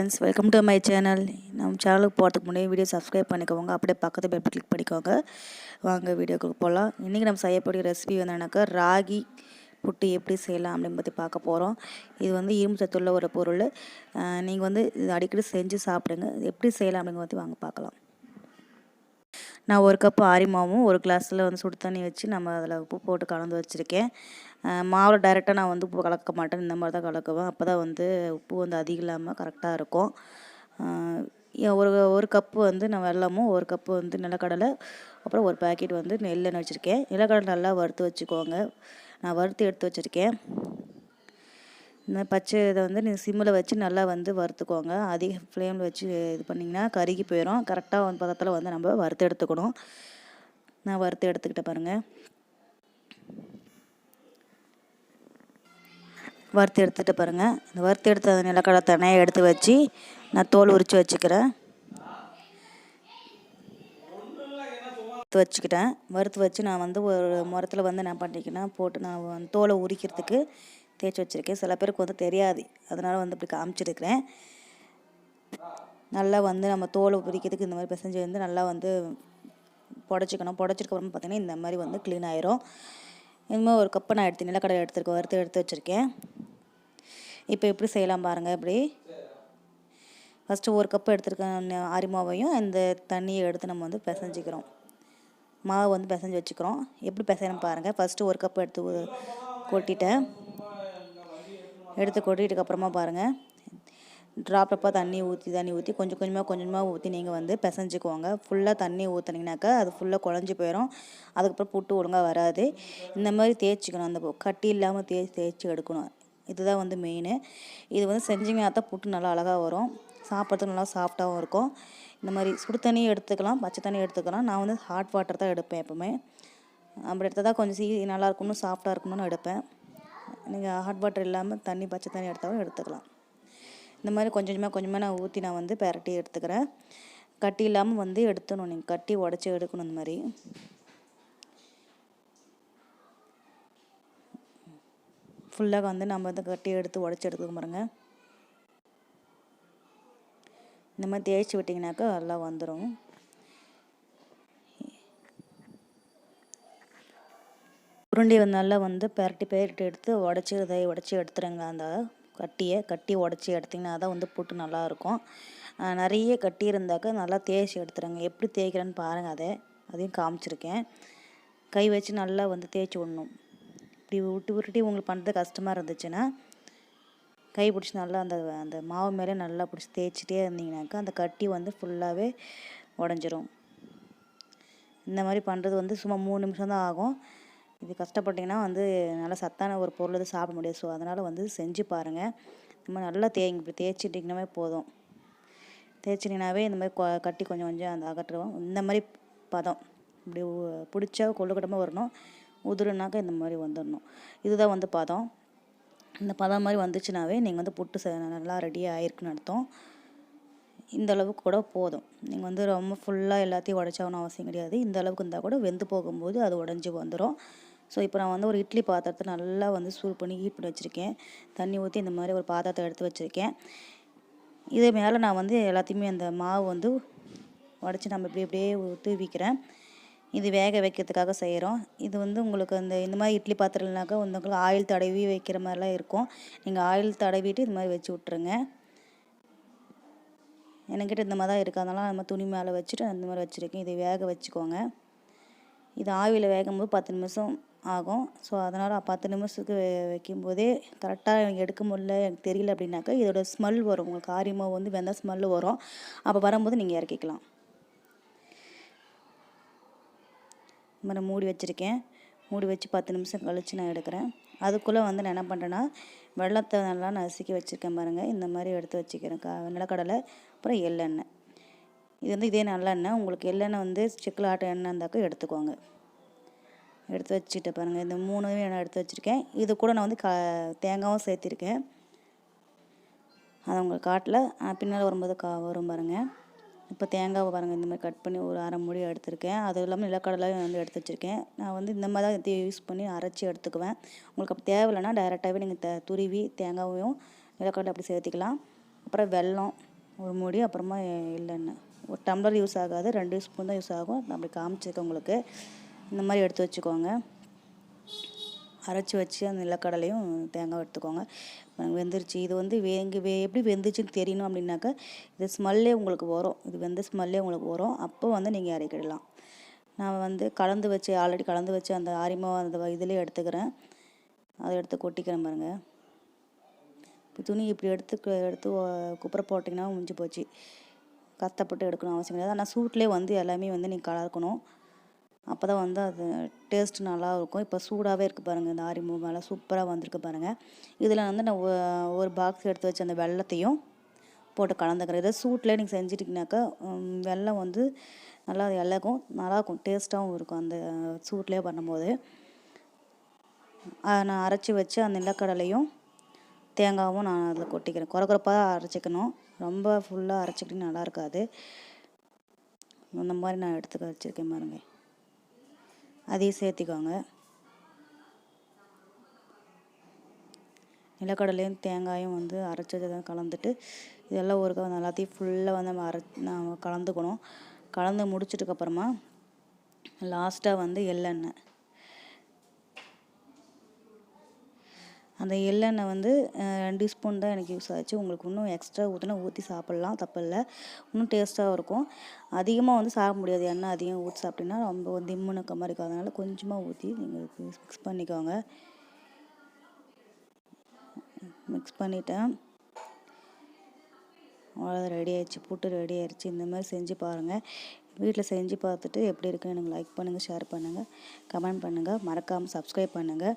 Friends welcome to my channel நம்ம சேனலுக்கு போகிறதுக்கு முன்னாடி வீடியோ சப்ஸ்கிரைப் பண்ணிக்கோங்க. அப்படியே பக்கத்து பேப்பர் கிளிக் பண்ணிக்கோங்க. வாங்க வீடியோக்கு போகலாம் இன்றைக்கி நம்ம செய்யக்கூடிய ரெசிபி என்னன்னாக்கா ராகி புட்டு எப்படி செய்யலாம் அப்படின்னு பற்றி பார்க்க போகிறோம் இது வந்து இரும்பு சத்துள்ள ஒரு பொருள். நீங்கள் வந்து இது அடிக்கடி செஞ்சு சாப்பிடுங்க. எப்படி செய்யலாம் அப்படிங்கிற பற்றி வாங்க பார்க்கலாம். நான் ஒரு கப்பு ஆரிமாவும் ஒரு கிளாஸில் வந்து சுடு தண்ணி வச்சு நம்ம அதில் உப்பு போட்டு கலந்து வச்சுருக்கேன். மாவில் டைரெக்டாக நான் வந்து உப்பு கலக்க மாட்டேன். இந்த மாதிரி தான் கலக்குவேன். அப்போ தான் வந்து உப்பு வந்து அதிகம் இல்லாமல் கரெக்டாக இருக்கும். ஒரு ஒரு கப்பு வந்து நான் வெல்லமும் ஒரு கப்பு வந்து நிலக்கடலை அப்புறம் ஒரு பேக்கெட் வந்து நெல்லுன்னு வச்சுருக்கேன். நிலக்கடலை நல்லா வறுத்து வச்சுக்கோங்க. நான் வறுத்து எடுத்து வச்சுருக்கேன். இந்த பச்சை இதை வந்து நீங்கள் சிம்மில் வச்சு நல்லா வந்து வறுத்துக்கோங்க. அதிக ஃப்ளேமில் வச்சு இது பண்ணிங்கன்னா கருகி போயிடும் கரெக்டாக வந்து பதத்தில் வந்து நம்ம வறுத்து எடுத்துக்கணும். நான் வறுத்து எடுத்துக்கிட்ட பாருங்கள் வறுத்து எடுத்துகிட்டு பாருங்கள் இந்த வறுத்து எடுத்த நிலக்கடலை தண்ணியை எடுத்து வச்சு நான் தோல் உரித்து வச்சுக்கிறேன். வறுத்து வச்சுக்கிட்டேன். வறுத்து வச்சு நான் வந்து ஒரு முரத்தில் வந்து என்ன பண்ணிக்கிறேன்னா போட்டு நான் தோலை உரிக்கிறதுக்கு தேய்ச்சி வச்சுருக்கேன். சில பேருக்கு வந்து தெரியாது. அதனால் வந்து இப்படி காமிச்சிருக்கிறேன். நல்லா வந்து நம்ம தோலை பிரிக்கிறதுக்கு இந்த மாதிரி பிசைஞ்சு வந்து நல்லா வந்து புடச்சிக்கணும். புடச்சிருக்கப்புறம் பார்த்திங்கன்னா இந்த மாதிரி வந்து க்ளீன் ஆயிரும். இனிமேல் ஒரு கப்பை நான் எடுத்து நிலக்கடலை எடுத்துருக்கேன் வறுத்து எடுத்து வச்சுருக்கேன். இப்போ எப்படி செய்யலாம் பாருங்கள் இப்படி. ஃபஸ்ட்டு ஒரு கப்பு எடுத்துருக்கேன் அரிமாவையும் இந்த தண்ணியை எடுத்து நம்ம வந்து பிசைஞ்சிக்கிறோம். மாவு வந்து பிசைஞ்சு வச்சுக்கிறோம். எப்படி பிசையணும் பாருங்கள் ஃபஸ்ட்டு ஒரு கப் எடுத்து கொட்டிட்டேன். எடுத்து கொட்டிட்டுக்கப்புறமா பாருங்கள் ட்ராப் ட்ராப்பாக தண்ணி ஊற்றி தண்ணி ஊற்றி கொஞ்சம் கொஞ்சமாக கொஞ்சமாக ஊற்றி நீங்கள் வந்து பிசைஞ்சிக்கோங்க. ஃபுல்லாக தண்ணி ஊற்றுனீங்கனாக்கா அது ஃபுல்லாக குழஞ்சி போயிடும் அதுக்கப்புறம் புட்டு ஒழுங்காக வராது. இந்த மாதிரி தேய்ச்சிக்கணும். அந்த கட்டி இல்லாமல் தேய்ச்சி தேய்ச்சி எடுக்கணும். இதுதான் வந்து மெயின் இது வந்து செஞ்சிங்கன்னா தான் புட்டு நல்லா அழகாக வரும். சாப்பிட்றதுக்கு நல்லா சாஃப்டாகவும் இருக்கும். இந்த மாதிரி சுடு தண்ணியும் எடுத்துக்கலாம். பச்சை தண்ணி எடுத்துக்கலாம். நான் வந்து ஹாட் வாட்டர் தான் எடுப்பேன் எப்போவுமே. அப்படி எடுத்தால் தான் கொஞ்சம் சீ நல்லா இருக்கணும் சாஃப்டாக இருக்கணும்னு எடுப்பேன். நீங்கள் ஹாட் வாட்டர் இல்லாமல் தண்ணி பச்சை தண்ணி எடுத்தாலும் எடுத்துக்கலாம். இந்த மாதிரி கொஞ்சம் கொஞ்சமாக கொஞ்சமாக நான் ஊற்றி நான் வந்து பெரட்டி எடுத்துக்கிறேன். கட்டி இல்லாமல் வந்து எடுத்துணும் நீங்கள் கட்டி உடச்சி எடுக்கணும் இந்த மாதிரி. ஃபுல்லாக வந்து நம்ம வந்து கட்டி எடுத்து உடச்சி எடுத்துக்க பாருங்க. இந்த மாதிரி தேய்ச்சி விட்டிங்கனாக்கா நல்லா வந்துடும் உருண்டி வந்து நல்லா வந்து பெரட்டி பெரட்டி எடுத்து உடச்சி இதை உடச்சி எடுத்துருங்க. அந்த கட்டியை கட்டி உடச்சி எடுத்திங்கன்னா தான் வந்து புட்டு நல்லாயிருக்கும். நிறைய கட்டி இருந்தாக்கா நல்லா தேய்ச்சி எடுத்துருங்க. எப்படி தேய்க்கிறேன்னு பாருங்கள் அதை. அதையும் காமிச்சிருக்கேன். கை வச்சு நல்லா வந்து தேய்ச்சி விடணும். இப்படி விட்டு விட்டுட்டி உங்களுக்கு பண்ணுறது கஷ்டமாக இருந்துச்சுன்னா கை பிடிச்சி நல்லா அந்த அந்த மாவு மேலே நல்லா பிடிச்சி தேய்ச்சிட்டே இருந்தீங்கனாக்கா அந்த கட்டி வந்து ஃபுல்லாகவே உடஞ்சிரும். இந்த மாதிரி பண்ணுறது வந்து சும்மா மூணு நிமிஷம் தான் ஆகும். இது கஷ்டப்பட்டிங்கன்னா வந்து நல்லா சத்தான ஒரு பொருள் எதுவும் சாப்பிட முடியாது. ஸோ அதனால் வந்து செஞ்சு பாருங்கள் இந்த மாதிரி நல்லா தேய் இப்படி தேய்ச்சிட்டிங்கனாவே போதும். தேய்ச்சிட்டிங்கனாவே இந்த மாதிரி கட்டி கொஞ்சம் கொஞ்சம் அந்த அகற்றுவோம். இந்த மாதிரி பதம். இப்படி பிடிச்சா கொள்ளுக்கட்டமாக வரணும். உதிருனாக்கா இந்த மாதிரி வந்துடணும். இதுதான் வந்து பதம். இந்த பதம் மாதிரி வந்துச்சுனாவே நீங்கள் வந்து புட்டு நல்லா ரெடியாக ஆயிருக்குன்னு அர்த்தம். இந்த அளவுக்கு கூட போதும். நீங்கள் வந்து ரொம்ப ஃபுல்லாக எல்லாத்தையும் உடச்சாகணும் அவசியம் கிடையாது. இந்த அளவுக்கு இருந்தால் கூட வெந்து போகும்போது அது உடஞ்சி வந்துடும் ஸோ இப்போ நான் வந்து ஒரு இட்லி பாத்திரத்தை நல்லா வந்து சூடு பண்ணி ஹீட் பண்ணி வச்சுருக்கேன். தண்ணி ஊற்றி இந்த மாதிரி ஒரு பாத்திரத்தை எடுத்து வச்சுருக்கேன். இது மேலே நான் வந்து எல்லாத்தையுமே அந்த மாவு வந்து உடச்சி நம்ம இப்படி இப்படியே தூவிக்கிறேன் இது வேக வைக்கிறதுக்காக செய்கிறோம் இது வந்து உங்களுக்கு அந்த இந்த மாதிரி இட்லி பாத்திரம்னாக்கா உங்களுக்கு ஆயில் தடவி வைக்கிற மாதிரிலாம் இருக்கும். நீங்கள் ஆயில் தடவிட்டு இது மாதிரி வச்சு விட்ருங்க என்கிட்ட இந்த மாதிரி தான் இருக்குது அதனால் நம்ம துணி மேலே வச்சுட்டு அந்த மாதிரி வச்சுருக்கேன். இதை வேக வச்சுக்கோங்க. இது ஆவியில் வேகும்போது பத்து நிமிஷம் ஆகும். ஸோ அதனால் பத்து நிமிஷத்துக்கு வைக்கும்போதே கரெக்டாக எனக்கு எடுக்க முடியல எனக்கு தெரியல அப்படின்னாக்கா இதோட ஸ்மெல் வரும். உங்களுக்கு காரியமாக வந்து வெந்த ஸ்மெல் வரும். அப்போ வரும்போது நீங்கள் இறக்கிக்கலாம். நான் மூடி வச்சுருக்கேன். மூடி வச்சு பத்து நிமிஷம் கழித்து நான் எடுக்கிறேன். அதுக்குள்ளே வந்து நான் என்ன பண்ணுறேன்னா வெள்ளத்தை நல்லா நசுக்கி வச்சுருக்கேன் பாருங்கள் இந்த மாதிரி எடுத்து வச்சுக்கிறேன். க நிலக்கடலை அப்புறம் எள்ளெண்ணெய். இது வந்து இதே நல்லெண்ணெய் உங்களுக்கு எள்ளெண்ணெய் வந்து செக்கில் ஆட்ட எண்ணெய் இருந்தாக்கா எடுத்துக்கோங்க. எடுத்து வச்சுட்டு பாருங்கள் இந்த மூணுமே நான் எடுத்து வச்சுருக்கேன். இது கூட நான் வந்து க தேங்காயும் சேர்த்திருக்கேன். அதை உங்களுக்கு காட்டில். பின்னால் வரும்போது கா வரும் பாருங்கள் இப்போ தேங்காவை பாருங்கள் இந்த மாதிரி கட் பண்ணி ஒரு அரை மூடி எடுத்திருக்கேன். அதுவும் இல்லாமல் நிலக்கடலையும் வந்து எடுத்து வச்சுருக்கேன். நான் வந்து இந்த மாதிரி தான் யூஸ் பண்ணி அரைச்சி எடுத்துக்குவேன். உங்களுக்கு அப்படி தேவையில்லைன்னா டைரெக்டாகவே நீங்கள் த துருவி தேங்காவையும் நிலக்கடலை அப்படி சேர்த்திக்கலாம். அப்புறம் வெல்லம் ஒரு மூடி அப்புறமா இல்லைன்னு ஒரு டம்ளர் யூஸ் ஆகாது ரெண்டு ஸ்பூன் தான் யூஸ் ஆகும். நான் அப்படி காமிச்சிருக்கேன் உங்களுக்கு. இந்த மாதிரி எடுத்து வச்சுக்கோங்க. அரைச்சி வச்சு அந்த நிலக்கடலையும் தேங்காய் எடுத்துக்கோங்க. வெந்துருச்சு. இது வந்து வேங்கு வே எப்படி வெந்துச்சுன்னு தெரியணும் அப்படின்னாக்கா இது ஸ்மெல்லே உங்களுக்கு வரும். இது வெந்த ஸ்மெல்லே உங்களுக்கு வரும். அப்போ வந்து நீங்கள் இறக்கிடலாம். நான் வந்து கலந்து வச்சு ஆல்ரெடி கலந்து வச்சு அந்த ஆரிமோ அந்த இதுலேயே எடுத்துக்கிறேன். அதை எடுத்து கொட்டிக்கிறேன் பாருங்கள் இப்போ துணி இப்படி எடுத்து எடுத்து குப்புற போட்டிங்கன்னா முடிஞ்சு போச்சு. கஷ்டப்பட்டு எடுக்கணும் அவசியம் கிடையாது. ஆனால் சூட்லேயே வந்து எல்லாமே வந்து நீங்கள் கலக்கணும் அப்போ தான் வந்து அது டேஸ்ட் நல்லா இருக்கும் இப்போ சூடாகவே இருக்குது பாருங்கள் இந்த ஆரி மேலே. சூப்பராக வந்திருக்கு பாருங்கள் இதில் வந்து நான் ஒரு பாக்ஸ் எடுத்து வச்ச அந்த வெள்ளத்தையும் போட்டு கலந்துக்கிறேன். இதை சூட்டில் நீங்கள் செஞ்சிட்டிங்கனாக்கா வெள்ளம் வந்து நல்லா இலகும் நல்லாயிருக்கும். டேஸ்ட்டாகவும் இருக்கும் அந்த சூட்லேயே பண்ணும்போது. நான் அரைச்சி வச்சு அந்த நிலக்கடலையும் தேங்காவும் நான் அதில் கொட்டிக்கிறேன். குறை குறைப்பாக அரைச்சிக்கணும். ரொம்ப ஃபுல்லாக அரைச்சிக்கிட்டு நல்லா இருக்காது. அந்த மாதிரி நான் எடுத்துக்க வச்சுருக்கேன் பாருங்க. அதையும் சேர்த்திக்கோங்க. நிலக்கடலையும் தேங்காயும் வந்து அரைச்சதை கலந்துட்டு இதெல்லாம் ஒரு எல்லாத்தையும் ஃபுல்லாக வந்து நம்ம அரை நம்ம கலந்துக்கணும். கலந்து முடிச்சிட்டுக்கப்புறமா லாஸ்ட்டாக வந்து எள்ளெண்ணெய். அந்த எள்ளெண்ணெய் வந்து ரெண்டு ஸ்பூன் தான் எனக்கு யூஸ் ஆச்சு. உங்களுக்கு இன்னும் எக்ஸ்ட்ரா ஊற்றினா ஊற்றி சாப்பிட்லாம். தப்பில்லை. இன்னும் டேஸ்ட்டாக இருக்கும். அதிகமாக வந்து சாப்பிட முடியாது. எண்ணெய் அதிகம் ஊற்றி சாப்பிட்டீங்கன்னா ரொம்ப திம்முன்னு இம்முனுக்க மாதிரி இருக்கும் அதனால் கொஞ்சமாக ஊற்றி நீங்கள் மிக்ஸ் பண்ணிக்கோங்க. மிக்ஸ் பண்ணிவிட்டேன் அவ்வளோ ரெடி ஆயிடுச்சு. புட்டு ரெடி ஆயிடுச்சு இந்த மாதிரி செஞ்சு பாருங்கள் வீட்டில் செஞ்சு பார்த்துட்டு எப்படி இருக்குன்னு எனக்கு லைக் பண்ணுங்கள் ஷேர் பண்ணுங்கள் கமெண்ட் பண்ணுங்கள் மறக்காமல் சப்ஸ்கிரைப் பண்ணுங்கள்